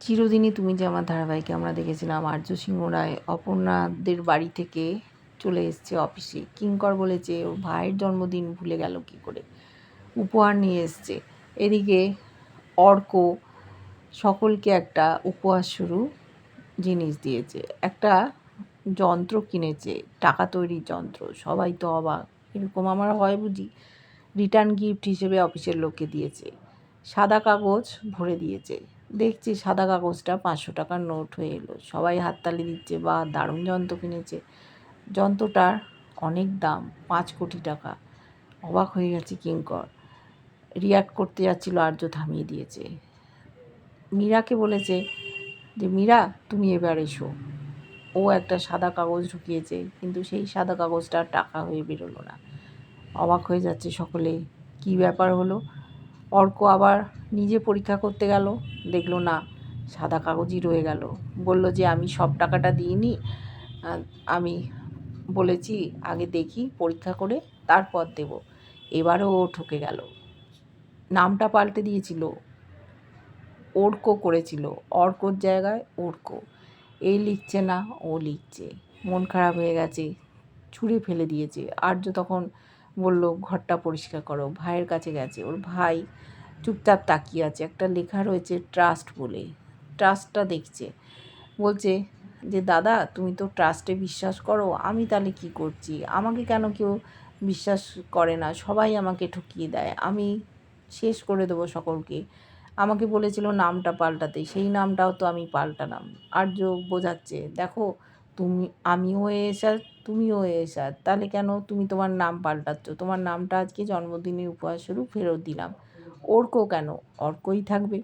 চিরদিনই তুমি যে আমার ধারাবাহিকে আমরা দেখেছিলাম, আর্য সিংহ রায় অপর্ণাদের বাড়ি থেকে চলে এসছে অফিসে। কিঙ্কর বলেছে, ওর ভাইয়ের জন্মদিন ভুলে গেল কি করে? উপহার নিয়ে এসছে। এদিকে অর্ক সকলকে একটা উপহার শুরু জিনিস দিয়েছে। একটা যন্ত্র কিনেছে, টাকা তৈরির যন্ত্র। সবাই তো অবাক। এরকম আমার হয় বুঝি? রিটার্ন গিফট হিসেবে অফিসের লোককে দিয়েছে। সাদা কাগজ ভরে দিয়েছে। দেখছি সাদা কাগজটা পাঁচশো টাকার নোট হয়ে এলো। সবাই হাততালি দিচ্ছে বা দারুণ যন্ত্র কিনেছে। যন্ত্রটার অনেক দাম, পাঁচ কোটি টাকা। অবাক হয়ে গেছে কিঙ্কর। রিয়াক্ট করতে যাচ্ছিল আর্য থামিয়ে দিয়েছে। মীরাকে বলেছে যে, মীরা, তুমি এবার এসো। ও একটা সাদা কাগজ ঢুকিয়েছে, কিন্তু সেই সাদা কাগজটা টাকা হয়ে বেরোলো না। অবাক হয়ে যাচ্ছে সকলে। কি ব্যাপার হলো? অর্ক আবার নিজে পরীক্ষা করতে গেল, দেখল না, সাদা কাগজই রয়ে গেল। বলল যে, আমি সব টাকাটা দিইনি আমি বলেছি আগে দেখি, পরীক্ষা করে তারপর দেব। এবারও ও ঠকে গেল। নামটা পাল্টে দিয়েছিল। ওর্কো করেছিল। অর্কর জায়গায় ওর্কো এই লিখছে না, ও লিখছে। মন খারাপ হয়ে গেছে, ছুঁড়ে ফেলে দিয়েছে। আর্য তখন বলল, ঘরটা পরিষ্কার করো। ভাইয়ের কাছে গেছে। ওর ভাই চুপচাপ তাকিয়ে আছে। একটা লেখা রয়েছে, ট্রাস্ট বলে। ট্রাস্টটা দেখছে। বলছে যে, দাদা, তুমি তো ট্রাস্টে বিশ্বাস করো। আমি তাহলে কি করছি? আমাকে কেন কেউ বিশ্বাস করে না? সবাই আমাকে ঠকিয়ে দেয়। আমি শেষ করে দেবো সকলকে। আমাকে বলেছিল নামটা পাল্টাতে। সেই নামটাও তো আমি পাল্টালাম। আর্য বোঝাচ্ছে, দেখো, তুমি, আমিও এসার তুমিও এসার তাহলে কেন তুমি তোমার নাম পাল্টাচ্ছ? তোমার নামটা আজকে জন্মদিনের উপহার স্বরূপ ফেরত দিলাম। অর্ক কেন? অর্কই থাকবে।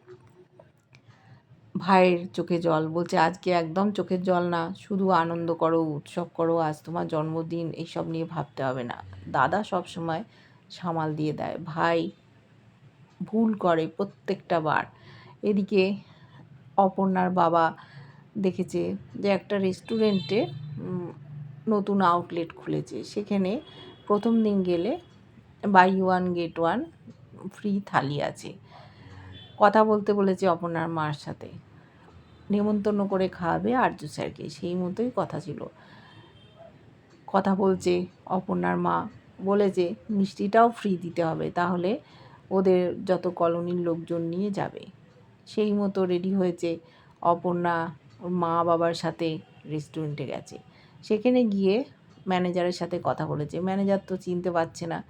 ভাইয়ের চোখে জল, বলছে, আজকে একদম চোখের জল না, শুধু আনন্দ করো, উৎসব করো, আজ তোমার জন্মদিন, এইসব নিয়ে ভাবতে হবে না। দাদা সব সময় সামাল দিয়ে দেয়, ভাই, ভুল করে প্রত্যেকটা বার। এদিকে অপর্ণার বাবা দেখেছে যে একটা রেস্টুরেন্টে নতুন আউটলেট খুলেছে। সেখানে প্রথম দিন গেলে buy one get one free থালি আছে। কথা বলতে বলেছে অপর্ণার মার সাথে। নেমন্তন্ন করে খাওয়াবে আর্য স্যারকে। সেই মতোই কথা ছিল। কথা বলছে অপর্ণার মা। বলেছে মিষ্টিটাও ফ্রি দিতে হবে, তাহলে ওদের যত কলোনির লোকজন নিয়ে যাবে। সেই মতো রেডি হয়েছে অপর্ণা মা বাবার সাথে রেস্টুরেন্টে গেছে। সেখানে গিয়ে ম্যানেজারের সাথে কথা বলেছে। ম্যানেজার তো চিনতে পারছে না।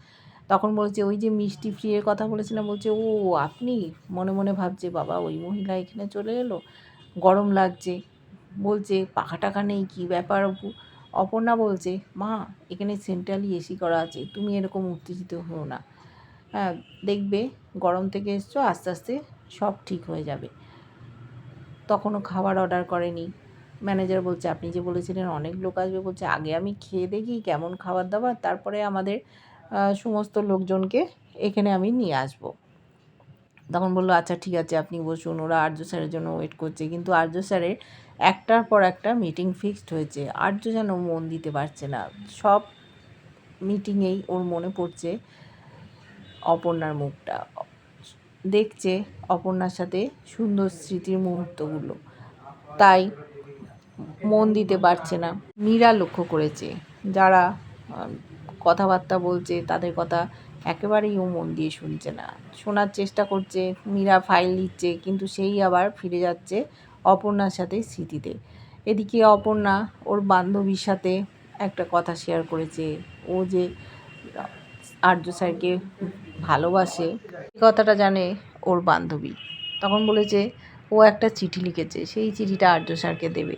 তখন বলছে, ওই যে মিষ্টি ফ্রি এর কথা বলেছিলাম, বলছে, ও, আপনি? মনে মনে ভাবছে, বাবা, ওই মহিলা এখানে চলে এলো, গরম লাগছে। বলছে, পাখা টাকা নেই, কী ব্যাপার অপু? অপর্ণা বলছে, মা, এখানে সেন্ট্রালি এসি করা আছে, তুমি এরকম উত্তেজিত হও না। হ্যাঁ দেখবে, গরম থেকে এসছো, আস্তে আস্তে সব ঠিক হয়ে যাবে। তখনও খাবার অর্ডার করেনি। ম্যানেজার বলছে, আপনি যে বলেছিলেন, অনেক লোক আসবে। বলছে, আগে আমি খেয়ে দেখি কেমন খাবার দাবার, তারপরে আমাদের সমস্ত লোকজনকে এখানে আমি নিয়ে আসব। তখন বলল আচ্ছা ঠিক আছে, আপনি বসুন। ওরা আর্য স্যারের জন্য ওয়েট করছে। কিন্তু আর্য স্যারের একটার পর একটা মিটিং ফিক্সড হয়েছে। আর্য যেন মন দিতে পারছে না। সব মিটিংয়েই ওর মনে পড়ছে অপর্ণার মুখটা। দেখছে অপর্ণার সাথে সুন্দর স্মৃতির মুহূর্তগুলো। তাই মন দিতে পারছে না। মীরা লক্ষ্য করেছে। যারা কথাবার্তা বলছে, তাদের কথা একেবারেই ও মন দিয়ে শুনছে না। শোনার চেষ্টা করছে, মীরা ফাইল দিচ্ছে কিন্তু সেই আবার ফিরে যাচ্ছে অপর্ণার সাথে স্মৃতিতে। এদিকে অপর্ণা ওর বান্ধবীর সাথে একটা কথা শেয়ার করেছে। ও যে আর্য স্যারকে ভালোবাসে কথাটা জানে ওর বান্ধবী। তখন বলেছে, ও একটা চিঠি লিখেছে, সেই চিঠিটা আর্য স্যারকে দেবে।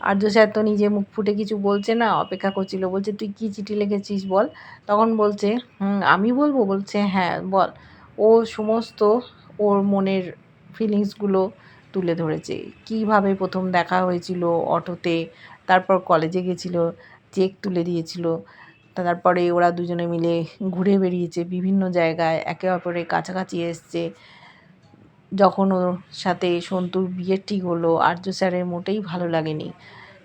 আর্য স্যার তো নিজে মুখ ফুটে কিছু বলছে না, অপেক্ষা করছিল, বলছে, তুই কী চিঠি লিখেছিস বল? তখন বলছে আমি বলব? বলছে হ্যাঁ বল। ও সমস্ত ওর মনের ফিলিংসগুলো তুলে ধরেছে। কীভাবে প্রথম দেখা হয়েছিল অটোতে, তারপর কলেজে গেছিল চেক তুলে দিয়েছিল, তারপরে ওরা দুজনে মিলে ঘুরে বেরিয়েছে বিভিন্ন জায়গায়, একে অপরের কাছাকাছি এসছে। যখন ওর সাথে সন্তুর বিয়ের ঠিক হলো, আর্য স্যারের মোটেই ভালো লাগেনি।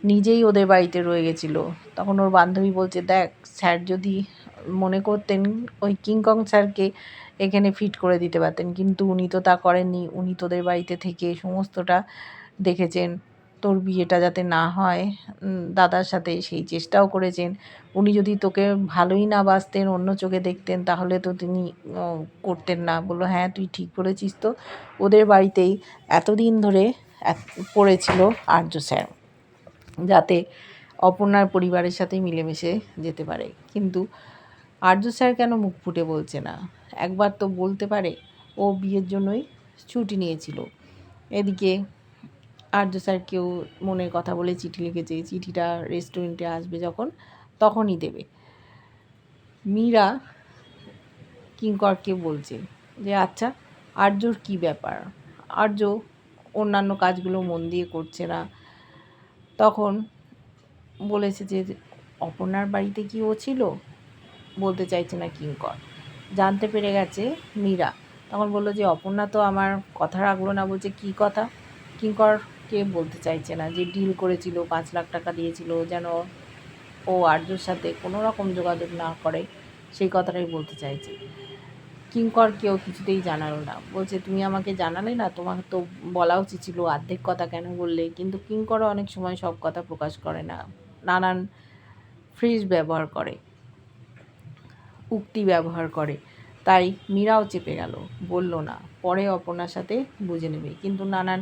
নিজেই ওদের বাড়িতে রয়ে গেছিল। তখন ওর বান্ধবী বলছে, দেখ, স্যার যদি মনে করতেন, ওই কিংকং স্যারকে এখানে ফিট করে দিতে পারতেন। কিন্তু উনি তো তা করেননি। উনি তোদের বাড়িতে থেকে সমস্তটা দেখেছেন। তোর বিয়েটা যাতে না হয়। দাদার সাথে সেই চেষ্টাও করেছেন। উনি যদি তোকে ভালোই না বাসতেন অন্য চোখে দেখতেন, তাহলে তো তিনি করতেন না। বলল হ্যাঁ তুই ঠিক করেছিস তো। ওদের বাড়িতেই এতদিন ধরে পড়েছিল আর্য স্যার, যাতে অপর্ণার পরিবারের সাথে মিলেমিশে যেতে পারে। কিন্তু আর্য স্যার কেন মুখ ফুটে বলছে না? একবার তো বলতে পারে, ও বিয়ের জন্যই ছুটি নিয়েছিল। এদিকে আর্য স্যার কেউ মনের কথা বলে চিঠি লিখেছে চিঠিটা রেস্টুরেন্টে আসবে যখন, তখনই দেবে। মীরা কিঙ্করকে বলছে যে আচ্ছা আর্যর কি ব্যাপার? আর্য অন্যান্য কাজগুলো মন দিয়ে করছে না। তখন বলেছে যে অপর্ণার বাড়িতে কি ও ছিল? বলতে চাইছে না কিঙ্কর। জানতে পেরে গেছে মীরা। তখন বলল যে, অপর্ণা তো আমার কথা রাখল না বলছে, কি কথা? কিঙ্করকে বলতে চাইছে না যে ডিল করেছিল, পাঁচ লাখ টাকা দিয়েছিল, যেন ও আর্যর সাথে কোনো রকম যোগাযোগ না করে, সেই কথাটাই বলতে চাইছে। কিঙ্কর কেউ কিছুতেই জানালো না। বলছে, তুমি আমাকে জানালে না তোমাকে তো বলা উচিত ছিল অর্ধেক কথা কেন বললে? কিন্তু কিঙ্করও অনেক সময় সব কথা প্রকাশ করে না। নানান ফ্রিজ ব্যবহার করে, উক্তি ব্যবহার করে। তাই মীরাও চেপে গেল, বলল, না, পরে অপর্ণার সাথে বুঝে নেবে। কিন্তু নানান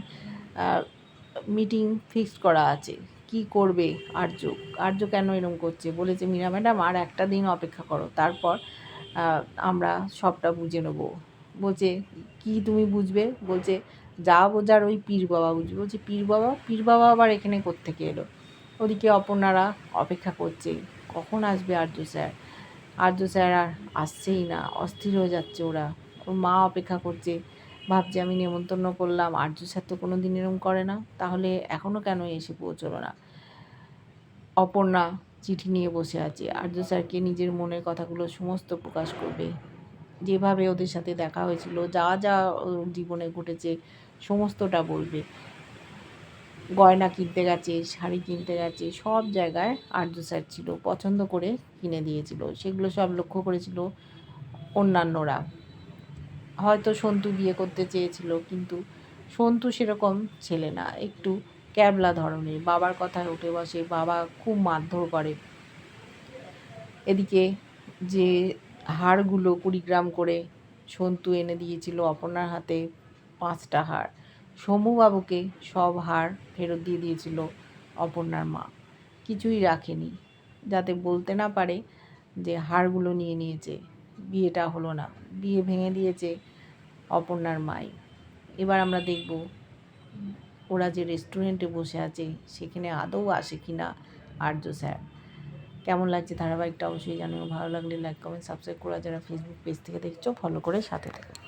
মিটিং ফিক্সড করা আছে। কি করবে আর্য? আর্য কেন এরকম করছে? বলেছে, মীরা ম্যাডাম, আর একটা দিন অপেক্ষা করো, তারপর আমরা সবটা বুঝে নেব। বলছে, কি তুমি বুঝবে? বলছে, যা বোঝার ওই পীর বাবা বুঝবে। বলছে, পীর বাবা? পীর বাবা আবার এখানে কোত্থেকে এলো? ওদিকে অপর্ণারা অপেক্ষা করছে, কখন আসবে আর্য স্যার? আর্য স্যার আর আসছেই না, অস্থির হয়ে যাচ্ছে ওরা। ওর মা অপেক্ষা করছে ভাবছে আমি নেমন্তন্ন করলাম, আর্য স্যার তো কোনো দিন এরম করে না। তাহলে এখনও কেন এসে পৌঁছলো না? অপর্ণা চিঠি নিয়ে বসে আছে। আর্য স্যারকে নিজের মনের কথাগুলো সমস্ত প্রকাশ করবে। যেভাবে ওদের সাথে দেখা হয়েছিল, যা যা জীবনে ঘটেছে, সমস্তটা বলবে। গয়না কিনতে গেছে, শাড়ি কিনতে গেছে, সব জায়গায় আর্য স্যার ছিল, পছন্দ করে কিনে দিয়েছিল। সেগুলো সব লক্ষ্য করেছিল অন্যান্যরা। হয়তো সন্তু বিয়ে করতে চেয়েছিল, কিন্তু সন্তু সেরকম ছেলে না, একটু ক্যাবলা ধরনের, বাবার কথায় উঠে বসে, বাবা খুব মারধর করে। এদিকে যে হাড়গুলো কুড়ি গ্রাম করে সন্তু এনে দিয়েছিল অপর্ণার হাতে পাঁচটা হাড়, সমুবাবুকে সব হাড় ফেরত দিয়ে দিয়েছিল অপর্ণার মা। কিছুই রাখেনি, যাতে বলতে না পারে যে হাড়গুলো নিয়ে নিয়েছে, বিয়েটা হলো না। বিয়ে ভেঙে দিয়েছে অপর্ণার মাই। এবার আমরা দেখব ওরা যে রেস্টুরেন্টে বসে আছে, সেখানে আদৌ আসে কি না আর্য স্যার। কেমন লাগছে ধারাবাহিকটা? অবশ্যই জানিও। ভালো লাগলে লাইক কমেন্ট সাবস্ক্রাইব করা যারা ফেসবুক পেজ থেকে দেখছ ফলো করে সাথে থেকো।